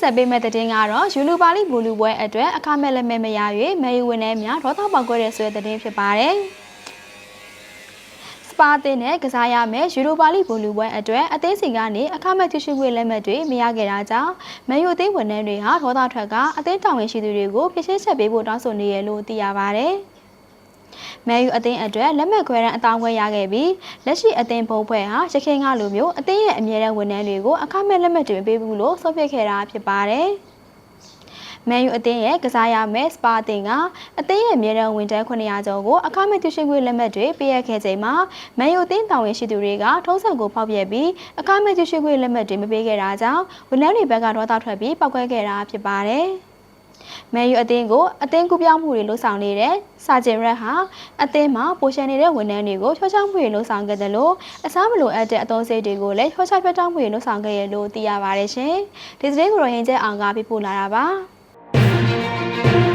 ဆက်ပေးမဲ့တဲ့တင်ကတော့ယူလူပါလီဘူလူပွဲအတွက်အခမဲ့လက်မဲ့မရ၍မယ်ယူဝင်နေများဒေါသပေါက်ကွဲတဲ့ဆိုတဲ့တဲ့တင်ဖြစ်ပါတယ်။စပါတင်နဲ့ကစားရမယ်ယူရိုပါလီဘူလူပွဲအတွက်အသေးစီကနေအခမဲ့တရှိခွေလက်မဲ့တွေမရခဲ့တာကြောင့်မယ်ယူအသေးဝန်ထမ်းတွေဟာဒေါသထွက်ကအသေးတောင်ဝင်ရှိသူတွေကိုပြည့်ရှင်းချက်ပေးဖို့တောင်းဆိုနေရလို့သိရပါတ ယ်။မဲယူအသင်းအတွက်လက်မှတ်ခွဲရန်အတောင်းခွဲရခဲ့ပြီးလက်ရှိအသင်းဘုံဖွဲ့ဟာရခိုင်ကလိုမျိုးအသင်းရဲ့အမြဲတမ်းဝန်ထမ်းတွေကိုအခမဲ့လက်မှတ်တွေမပေးဘူးလို့ဆုံးဖြတ်ခဲ့တာဖြစ်ပါတယ်။မန်ယူအသင်းရဲ့ကစားရမယ်စပါအသင်းကအသင်းရဲ့အမြဲတမ်းဝန်ထမ်း900ကျော်ကိုအခမဲ့တူရှိခွေလက်မှတ်တွေပေးရခဲ့ချိန်မှာမန်ယူအသင်းတာဝန်ရှိသူတွေကထုံးစံကိုဖောက်ပြပြီးအခမဲ့တူရှိခွေလက်မှတ်တွေမပေးခဲ့တာကြောင့်ဝန်ထမ်းတွေဘက်ကဒေါသထွက်ပြီးပောက်ကွဲခဲ့တာဖြစ်ပါတယ်။ မန်ယူအသင်းကိုအသင်းကူပြောင်းမှုတွေလှုပ်ဆောင်နေတဲ့စာဂျင်ရက်ဟာအသင်းမှာပိုရှန်နေတဲ့ဝန်ထမ်းတွေကိုချောချောမှုတွေလှုပ်ဆောင်ခဲ့တယ်လို့အစားမလိုအပ်တဲ့အသုံးစရိတ်တွေကိုလည်းချောချဖြတ်တောင်းမှုတွေလှုပ်ဆောင်ခဲ့ရလို့သိရပါတယ်ရှင်။ဒီသတင်းကိုတော့ရင်ကျဲအောင်ကပြပို့လာတာပါ။